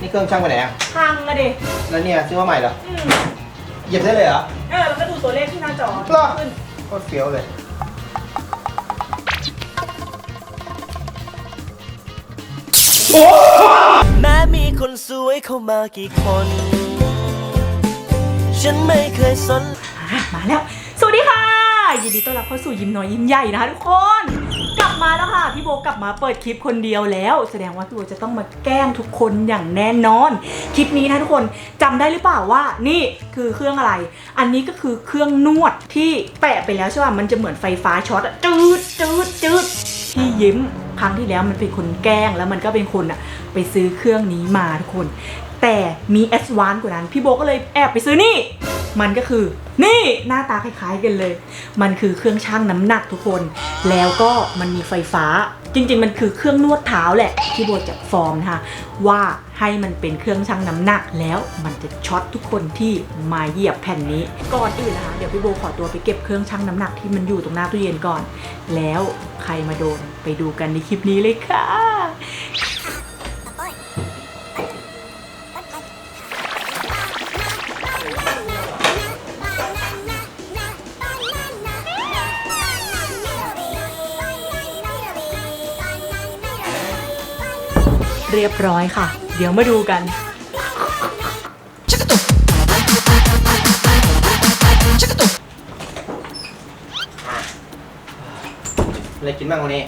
นี่เครื่องช่างไปไหนอะพังอะดิแล้วเนี่ยซื้อมาใหม่เหรออืมเหยียบได้เลยเหรอ เออแล้วก็ดูตัวเลขที่หน้าจอเหรอ ขึ้นโคตรเฟี้ยวเลย แม้มีคนสวยเข้ามากี่คน ฉันไม่เคยสน อะมาแล้วสวัสดีค่ะ ยินดีต้อนรับเข้าสู่ยิ้มน้อยยิ้มใหญ่นะคะทุกคน กลับมาแล้วค่ะ พี่โบกลับมาเปิดคลิปคนเดียวแล้ว แสดงว่าพี่โบจะต้องมาแกล้งทุกคนอย่างแน่นอน คลิปนี้นะทุกคนจำได้หรือเปล่าว่านี่คือเครื่องอะไร อันนี้ก็คือเครื่องนวดที่แปะไปแล้วใช่ป่ะมันจะเหมือนไฟฟ้าช็อตจืดจืดจืดพี่ยิ้มครั้งที่แล้วมันเป็นคนแกล้งแล้วมันก็เป็นคนอะไปซื้อเครื่องนี้มาทุกคน แต่มีแอดวานกว่านั้นพี่โบก็เลยแอบไปซื้อนี่ มันก็คือ นี่หน้าตาคล้ายๆกันเลย มันคือเครื่องชั่งน้ำหนักทุกคน แล้วก็มันมีไฟฟ้า จริง ๆ มันคือเครื่องนวดเท้าแหละ ที่โบจะฟอร์มนะคะว่าให้มันเป็นเครื่องชั่งน้ำหนักแล้วมันจะช็อตทุกคนที่มาเหยียบแผ่นนี้ ก่อนอื่นนะคะเดี๋ยวพี่โบขอตัวไปเก็บเครื่องชั่งน้ำหนักที่มันอยู่ตรงหน้าตู้เย็นก่อน แล้วใครมาโดนไปดูกันในคลิปนี้เลยค่ะ เรียบร้อยค่ะ เดี๋ยวมาดูกันอะไรกินบ้างวันนี้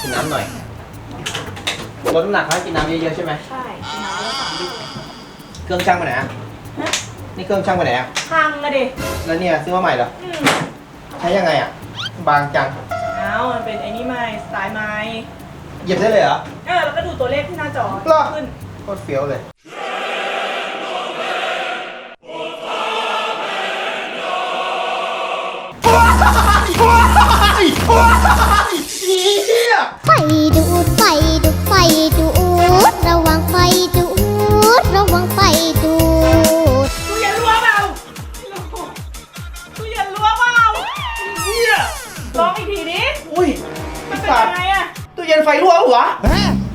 กินน้ำหน่อยลดน้ำหนักแล้วกินน้ำเยอะๆใช่ไหมใช่น้ำละสามลิตรเครื่องช่างไปไหนอะนี่เครื่องช่างไปไหนอะพังอะดิแล้วเนี่ยซื้อมาใหม่เหรอ อืมใช้ยังไงอะบางจัง เอามันเป็นไอ้นี่ไม้สไตล์ไม้เหยียบได้เลยเหรอ เออแล้วก็ดูตัวเลขที่หน้าจอเหรอ ขึ้น โคตรเฟี้ยวเลย ไฟดูดไฟดูดไฟดูดระวังไฟดูดระวังไฟดูดตู้เย็นรั่วเปล่าตู้เย็นรั่วเปล่าเนี่ยลองอีกทีดิ อุ้ยมันเป็นยังไงอะตู้ เย็นไฟรั่วหัว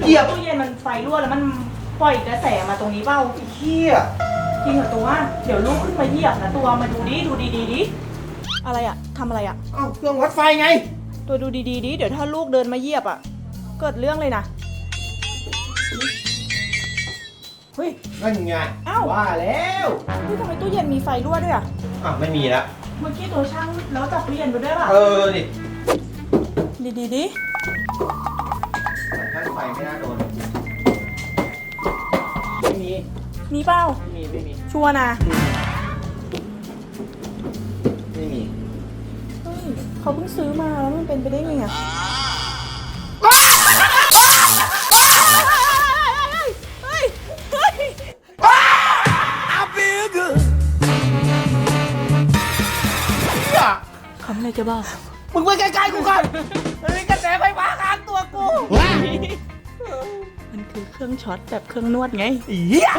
เหยียบตู้เย็นมันไฟรั่วแล้วมันปล่อยกระแสมาตรงนี้เปล่าเฮียจริงเหรอตัว เดี๋ยวลูกขึ้นมาเหยียบนะตัวมาดูดิดูดีๆดิอะไรอะทำอะไรอะเอ้าเครื่องวัดไฟไง ตัวดูดีๆดิเดี๋ยวถ้าลูกเดินมาเหยียบอะเกิดเรื่องเลยนะเฮ้ยนั่นไงเอ้าว่าแล้วเฮ้ยทำไมตู้เย็นมีไฟรั่วด้วยอะอะไม่มีละเมื่อกี้ตัวช่างแล้วจับตู้เย็นไปด้วยป่ะเออดิดีดีๆดิท่าน ไฟไม่น่าโดน ไม่มี มีเปล่าไม่มี ไม่มี ชัวร์นะไม่มี เฮ้ยเขาเพิ่งซื้อมาแล้วมันเป็นไปได้ไงอะเฮ้ยเฮ้ยคำอะไรจะบ้า มึงไปไกลๆกูก่อนมันมีกระแสไฟฟ้าข้างตัวกูมัน คือเครื่องช็อตแบบเครื่องนวดไงเหี้ย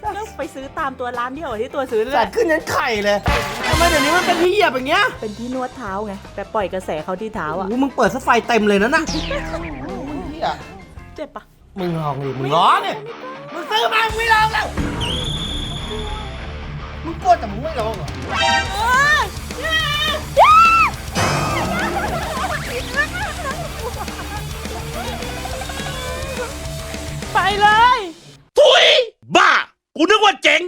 แล้วไปซื้อตามตัวร้านเดียวกับที่ตัวซื้อเลยสัตว์ขึ้นยันไข่เลยทำไมเดี๋ยวนี้มันเป็นที่เหยียบอย่างเงี้ยเป็นที่นวดเท้าไงแต่ปล่อยกระแสเขาที่เท้าโอ้อะโหมึงเปิดซะไฟเต็มเลยนะน่ะเหี้ยเจ็บปะมึงลองดิมึงร้อนเนี่ยมึงซื้อมามึงไม่ลองแล้วมึงกลัวแต่มึงไม่ลองเหรอ ไปเลยบ้า กูนึกว่าเจ๋ง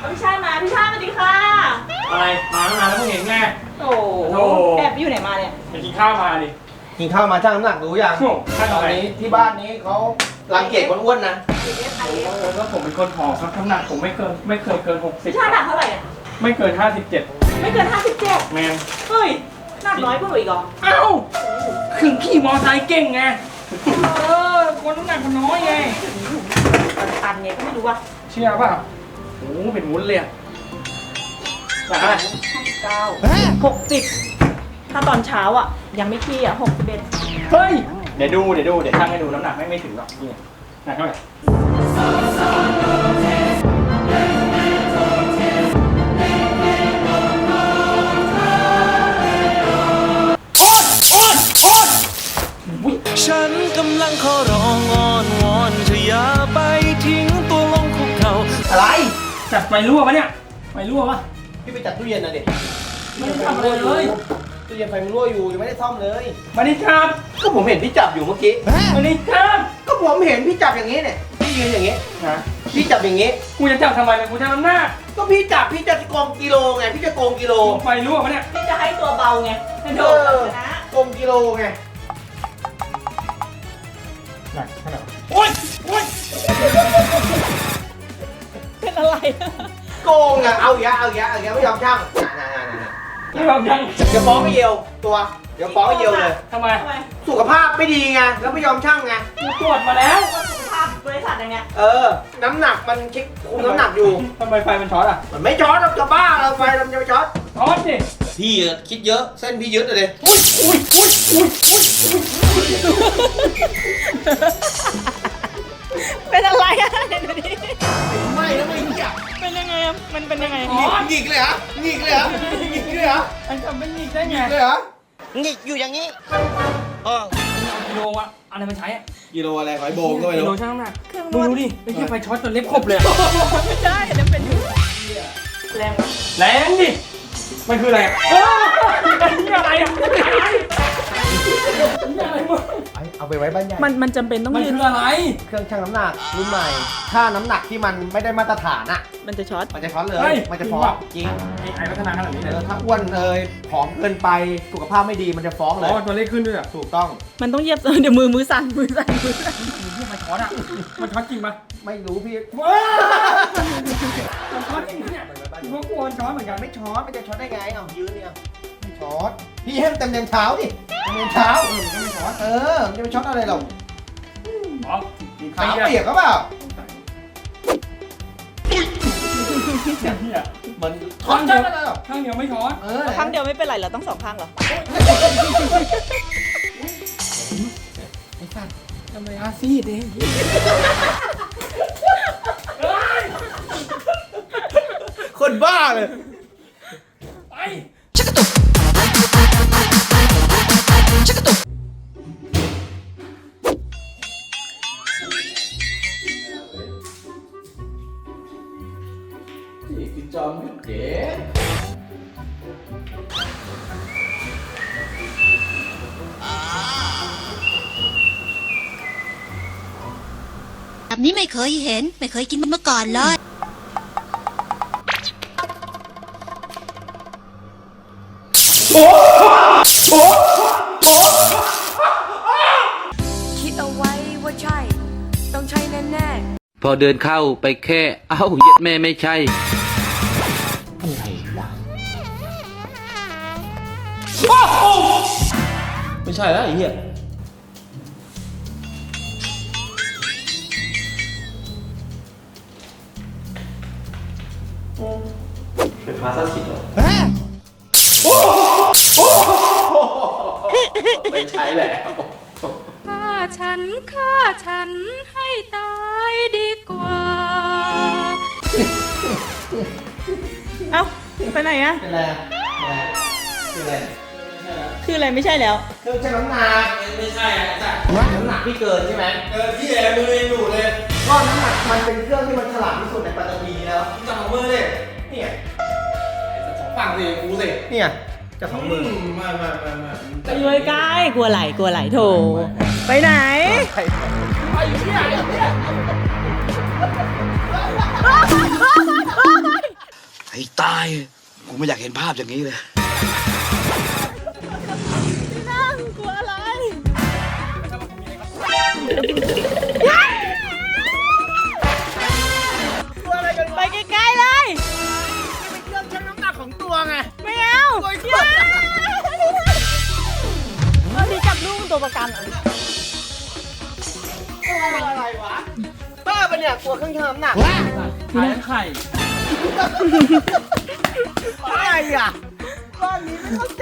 เอาพี่ชายมาพี่ชายสวัสดีค่ะ อะไร มาตั้งนานแล้วมึงเห็นไง โอ้โอ้แอบไปอยู่ไหนมาเนี่ยไปกินข้าวมาดิกินข้าวมาชั่งน้ำหนักรู้ยังโอ้ท่านตอะอนไรนี้ที่บ้านนี้เขารังเกียจคนอ้วนนะแล้วผมเป็นคนผอมครับน้ำหนักผมไม่เกินไม่เคยเกิน60พี่ชายหนักเท่าไหร่อะไม่เกิน57ไม่เกิน57แมนเฮ้ยหนักน้อยกว่าหนูอีกเหรอเอ้า คือขี่มอไซค์เก่งไง เออ คนน้ำหนักมันน้อยไง ตันๆไงก็ไม่รู้ว่าเชื่อป่ะโอ้โหเป็นวุ้นเลยอะอยากอะไร9 60ถ้าตอนเช้าอะ ยังไม่ขี้อะ61เฮ้ย เดี๋ยวดู เดี๋ยวดู เดี๋ยวชั่งให้ดูน้ำหนักไม่ไม่ถึงหรอกนี่หนักเท่าไหร่ จัดไฟรั่วปะเนี่ยไฟรั่วปะพี่ไปจัดตู้เย็นนะเด็กไม่ได้ทำอะไรเลย ตู้เย็นไฟมันรั่วอยู่ยังไม่ได้ซ่อมเลย มาดิครับก็ผมเห็นพี่จับอยู่เมื่อกี้ มาดิครับก็ผมเห็นพี่จับอย่างนี้เนี่ย พี่ยืนอย่างนี้ ฮะ พี่จับอย่างนี้ กูจะจับทำไมเนี่ยกูจะทำหน้าก็พี่จับพี่จะโกงกิโลไง พี่จะโกงกิโล ไฟรั่วปะเนี่ย พี่จะให้ตัวเบาไงกระโดเอดอนะโกงกิโลไงหนักขนาดโอ๊ยโอ๊ยเป็น อะไรโกงอะเอาอีกแล้วเอาอีกแล้วเอาอีกแล้วไม่ยอมช่างน่ะน่ะน่ะน่ะนี่แบบยังเดี๋ยวฟ้องไอ้เยียวตัว เดี๋ยวฟ้องไอ้เยียวเลย ทำไมทำไมสุขภาพไม่ดีไงแล้วไม่ยอมช่างไงกูตรวจมาแล้วว่าสุขภาพบริษัทอย่างเงี้ยเออ น้ำหนักมันเช็คคุมน้ำหนักอยู่ ทำไมไฟมันช็อตอะมันไม่ช็อตหรอกจะบ้าเราไฟมันจะไปช็อตช็อตดิพี่อะคิดเยอะเส้นพี่ยึดเลย เป็นอะไรอะเดี๋ยวนี้ไม่แล้วไม่หยับเป็นยังไงอะมันเป็นยังไงอ๋อหงิกเลยเหรอหงิกเลยเหรอหงิกเลยเหรอไอ้ทำเป็นหงิกได้ไงเลยเหรอหงิกอยู่อย่างนี้เอากิโลอะอะไรมาใช้อะกิโลอะไรขอยโบงก็ไม่กิโลรู้ช่างน้ำหนักมึงดูดิไอ้ที่ไฟช็อตจนเล็บขบเลยอะไม่ใช่อันนั้นเป็นแรงวะแรงดิมันคืออะไรอะเอออันนี้อะไรอะ เอาไปไว้บ้านใหญ่มันมันจำเป็นต้องมันยืน คืออะไร เครื่องชั่งน้ำหนักรุ่นใหม่ ถ้าน้ำหนักที่มันไม่ได้มาตรฐานอะ มันจะช็อต มันจะช็อตเลเฮ้ย ย มันจะฟ้อจริงงเปล่าจริงไอ้ไอ้พัฒนาขนาดนี้เอเลยอถ้าอ้วนเอยผอมเกินไปสุขภาพไม่ดีมันจะฟ้องเลอ๋ยอตัวเลขขึ้นด้วยอะถูกต้องมันต้องเหยียบ เดี๋ยวมือมือสั่นมือสั่นมือสั่นที่มันช็อตอะมันช็อตจริงปะไม่รู้พี่ว้ามันช็อตจริงปะเนี่ยกูก็กลัวมันช็อตเหมือนกันไม่ช็อตไม่จะช็อตได้ไงเอายืนเนี่ยไม่ ช็อตพี่ให้มันเต็มเต็มเช้าดิเต็มเต็มเช้าเออมันจะไม่ช็อตเออมันจะไปช็อตอะไรเราอ๋อขาเปียกก็เปล่าเนี่ยมันช็อตได้แล้วข้างเดียวไม่ช็อตเออข้างเดียวไม่เป็นไรเหรอต้องสองข้างเหรอทำไมอาซีดเองคนบ้าเลย นี้ไม่เคยเห็น ไม่เคยกินมาก่อนเลย คิดเอาไว้ว่าใช่ ต้องใช่แน่ๆ พอเดินเข้าไปแค่ เอ้าเย็ดแม่ไม่ใช่ ไม่ใช่แล้วไอ้เหี้ย เป็นพาสติกเหรอไม่ใช่แล้ว ฆ่าฉันฆ่าฉันให้ตายดีกว่า เอ้าไปไหนอะเป็นไรอะเป็นไรคืออะไรคืออะไรไม่ใช่แล้ว เครื่องชั่งน้ำหนักไม่ใช่อะจ้ะน้ำหนักพี่เกินใช่ไหมเกินพี่เอ๋มือยังอยู่เลย ก็น้ำหนักมันเป็นเครื่องที่มันฉลาดที่สุดในปัตตภีแล้วจับของมือเลยเนี่ยสอง ฝั่งสิกูสิเนี่ยจับของมือมามามามาไปเลยกายกลัวไหลกลัวไหลโถไปไหนไอ้ตายกูไม่อยากเห็นภาพอย่างนี้เลย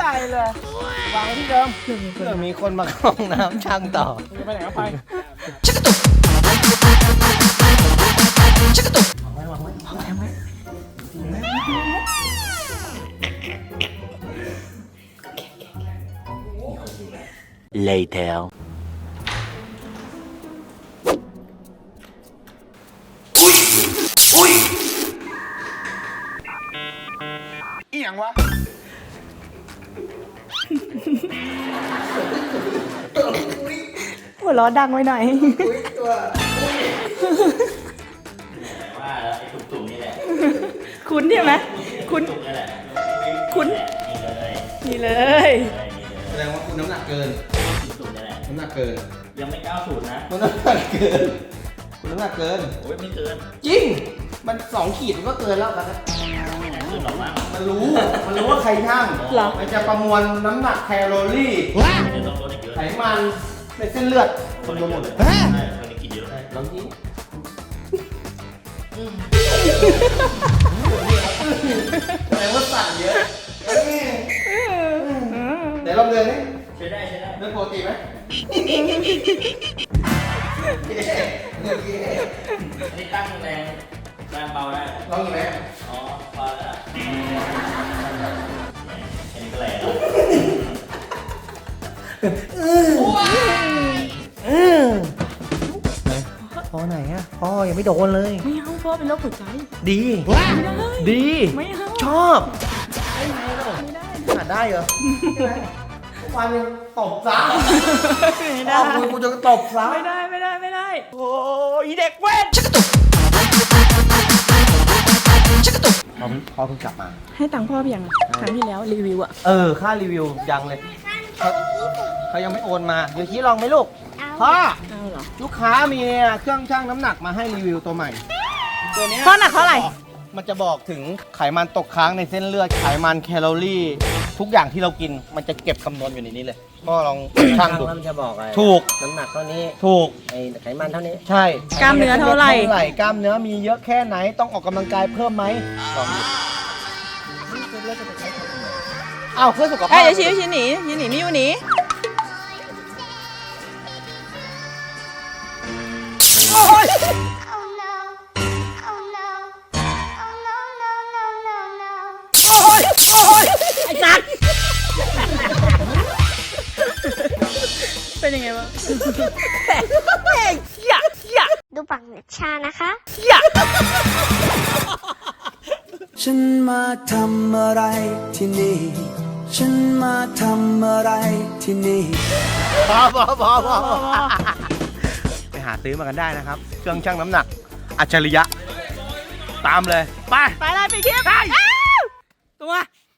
ใจเลยวางไว้ที่เดิมเผื่อมีคนมาเข้าห้องน้ำช่างต่อไปไหนก็ไปชักกระตุกชักกระตุกวางไว้วางไว้วางไว้วางไว้ Later อุ้ยอุ้ยอีหยังวะ ดังไว้หน่อยว่าแล้วไอ้ตุ่มๆนี่แหละคุ้นใช่ไหมคุ้นตุ่มนี่แหละคุ้นนี่เลยนี่เลยแสดงว่าคุณน้ำหนักเกินตุ่มนี่แหละน้ำหนักเกิน ยังไม่ก้าวสูตรนะคุณน้ำหนักเกิน คุณน้ำหนักเกิน โอ้ยไม่เกิน จริง มันสองขีดมันก็เกินแล้วครับไม่เกิน หรอกมั้งมันรู้ มันรู้ว่าใครช่างเหรอ มันจะประมวลน้ำหนักแคลอรี่เดี๋ยวต้องลดอีกเยอะไขมันในเส้นเลือดคนละหมดเลยใช่คนนี้กินเยอะลองทีแสดงว่าสั่นเยอะเดี๋ยวลองเดินนี่ใช้ได้ใช้ได้เดินปกติไหมอันนี้ตั้งแรง แรงเบาได้ลองอยู่ไหมอ๋อพอแล้วอันนี้ก็แรงแล้วพ่อไหนอะพ่อยังไม่โดนเลย ไม่เอาพ่อเป็นโรคหัวใจดีดี ไม่เอาชอบหาได้เหรอทุกวันยังตบซ้ำไม่พ่ได้อกูกูจะตบซ้ไม่ได้ไม่ได้ไม่ได้ำโอ้ยเด็กเว้น พอพอเพิ่งกลับมา ให้ตังค์พ่อเพียงครั้งที่แล้วรีวิวอะเออ ค่ารีวิวยังเลยเขาเขายังไม่โอนมา เดี๋ยวชี้ลองไหมลูก พ่อ เอาเหรอลูกค้ามีเครื่องชั่งน้ำหนักมาให้รีวิวตัวใหม่ ตัวเนี้ยพ่อหนักเท่าไหร่มันจะบอกถึงไขมันตกค้างในเส้นเลือด ไขมันแคลอรี่ ทุกอย่างที่เรากิน มันจะเก็บคำนวณอยู่ในนี้เลย ก็ลองชั่งดูมันจะบอกอะไรถูก น้ำหนักเท่านี้ถูก ไอ้ไขมันเท่านี้ ใช่กล้ามเนื้อเท่าไหร่เท่าไหร่ กล้ามเนื้อมีเยอะแค่ไหนต้องออกกำลังกายเพิ่มไหมลองดูอ้าวเพื่อสุขภาพ เอ้ยเดี๋ยวชี้ชี้หนีชี้หนีมิวหนี Oh no เป็นยังไงวะแม่งเหี้ยเหี้ยดูปังเนชานะคะเหี้ยฉันมาทำอะไรที่นี่ ฉันมาทำอะไรที่นี่พอพอพอพอไปหาซื้อมากันได้นะครับ เครื่องชั่งน้ำหนัก อัจฉริยะ ตามเลย ไป ไปเลยไปคลิปอ้าวตัว